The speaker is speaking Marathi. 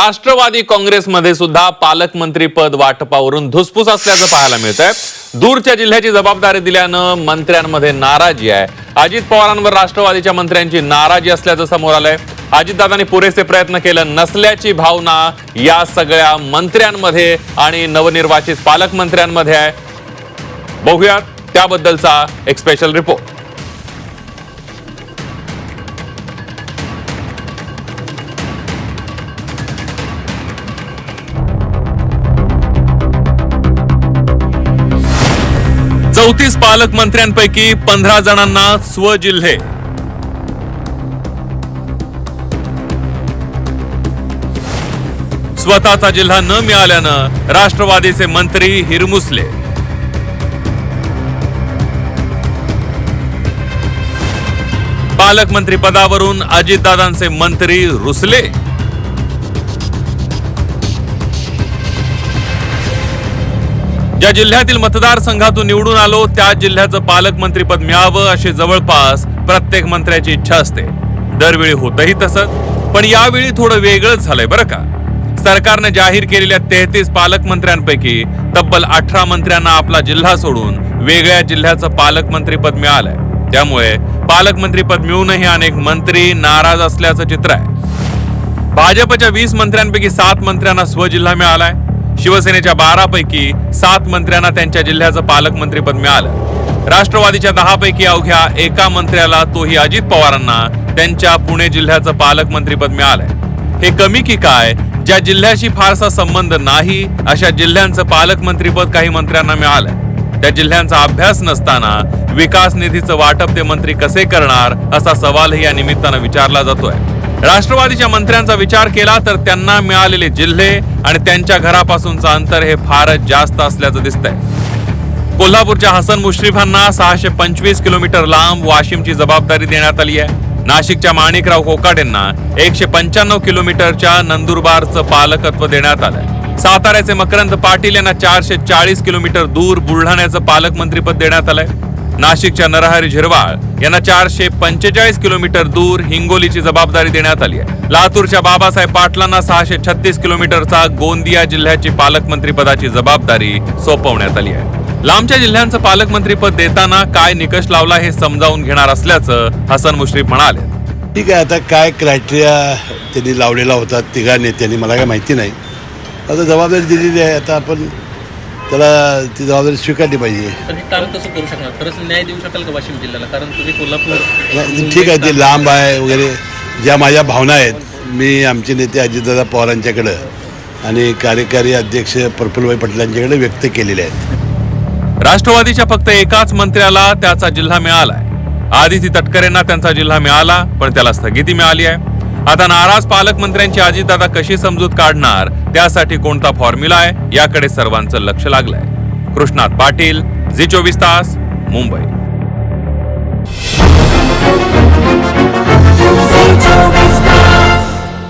राष्ट्रवादी काँग्रेसमध्ये सुद्धा पालकमंत्री पद वाटपावरून धुसफूस असल्याचं पाहायला मिळत आहे दूरच्या जिल्ह्याची जबाबदारी दिल्यानं मंत्र्यांमध्ये नाराजी आहे. अजित पवारांवर राष्ट्रवादीच्या मंत्र्यांची नाराजी असल्याचं समोर आलंय. अजितदादांनी पुरेसे प्रयत्न केलं नसल्याची भावना या सगळ्या मंत्र्यांमध्ये आणि नवनिर्वाचित पालकमंत्र्यांमध्ये आहे. बघूयात त्याबद्दलचा एक स्पेशल रिपोर्ट चौतीस पालकमंत्र्यांपैकी पंधरा जणांना स्वजिल्हे. स्वतःचा जिल्हा न मिळाल्यानं राष्ट्रवादीचे मंत्री हिरमुसले. पालकमंत्री पदावरून अजितदादांचे मंत्री रुसले. ज्या जिल्ह्यातील मतदारसंघातून निवडून आलो त्या जिल्ह्याचं पालकमंत्रीपद मिळावं अशी जवळपास प्रत्येक मंत्र्याची इच्छा असते. दरवेळी होतही तसंच पण यावेळी थोडं वेगळंच झालंय बरं का. सरकारनं जाहीर केलेल्या तेहतीस पालकमंत्र्यांपैकी तब्बल अठरा मंत्र्यांना आपला जिल्हा सोडून वेगळ्या जिल्ह्याचं पालकमंत्रीपद मिळालंय. त्यामुळे पालकमंत्रीपद मिळूनही अनेक मंत्री नाराज असल्याचं चित्र आहे. भाजपच्या वीस मंत्र्यांपैकी सात मंत्र्यांना स्वजिल्हा मिळालाय. शिवसेनेच्या बारापैकी सात मंत्र्यांना त्यांच्या जिल्ह्याचं पालकमंत्रीपद मिळालं. राष्ट्रवादीच्या दहापैकी अवघ्या एका मंत्र्याला तोही अजित पवारांना त्यांच्या पुणे जिल्ह्याचं पालकमंत्रीपद मिळालंय. हे कमी की काय? ज्या जिल्ह्याशी फारसा संबंध नाही अशा जिल्ह्यांचं पालकमंत्रीपद काही मंत्र्यांना मिळालंय. त्या जिल्ह्यांचा अभ्यास नसताना विकास निधीचं वाटप ते मंत्री कसे करणार असा सवालही या निमित्तानं विचारला जातोय. राष्ट्रवादीच्या मंत्र्यांचा विचार केला तर त्यांना मिळालेले जिल्हे आणि त्यांच्या घरापासूनचं अंतर हे फारच जास्त असल्याचं दिसतंय. कोल्हापूरच्या हसन मुश्रीफांना सहाशे पंचवीस किलोमीटर लांब वाशिमची जबाबदारी देण्यात आली आहे. नाशिकच्या माणिकराव कोकाटेंना एकशे पंच्याण्णव किलोमीटरच्या नंदुरबारचं पालकत्व देण्यात आलंय. साताऱ्याचे मकरंद पाटील यांना चारशे चाळीस किलोमीटर दूर बुलढाण्याचं पालकमंत्रीपद देण्यात आलंय. नाशिकच्या नरहरी झिरवाळ यांना चारशे पंचेचाळीस किलोमीटर दूर हिंगोलीची जबाबदारी देण्यात आली आहे. लातूरच्या बाबासाहेब पाटलांना सहाशे छत्तीस किलोमीटरचा गोंदिया जिल्ह्याची पालकमंत्री पदाची जबाबदारी सोपवण्यात आली आहे. लांबच्या जिल्ह्यांचं पालकमंत्रीपद देताना काय निकष लावला हे समजावून घेणार असल्याचं हसन मुश्रीफ म्हणाले. ठीक आहे आता काय क्रायटेरिया त्यांनी लावलेला होता तिघा नेत्यांनी मला काय माहिती नाही. आता जबाबदारी दिलेली आहे आता आपण त्याला ती जबाबदारी स्वीकारली पाहिजे. पण हे काम कसं करू शकणार. खरंच न्याय देऊ शकाल का वाशिम जिल्ह्याला? कारण तुम्ही कोल्हापूर ठीक आहे ते लांब आहे वगैरे. ज्या माझ्या भावना आहेत मी आमचे नेते अजितदादा पवारांच्याकडं आणि कार्यकारी अध्यक्ष प्रफुल्लभाई पटेलांच्याकडे व्यक्त केलेले आहेत. राष्ट्रवादीच्या फक्त एकाच मंत्र्याला त्याचा जिल्हा मिळालाय. आदिती तटकरेंना त्यांचा जिल्हा मिळाला पण त्याला स्थगिती मिळाली आहे. आता नाराज पालकमंत्र्यांची अजितदादा कशी समजूत काढणार? त्यासाठी कोणता फॉर्म्युला आहे? याकडे सर्वांचं लक्ष लागलंय. कृष्णात पाटील झी चोवीस तास मुंबई.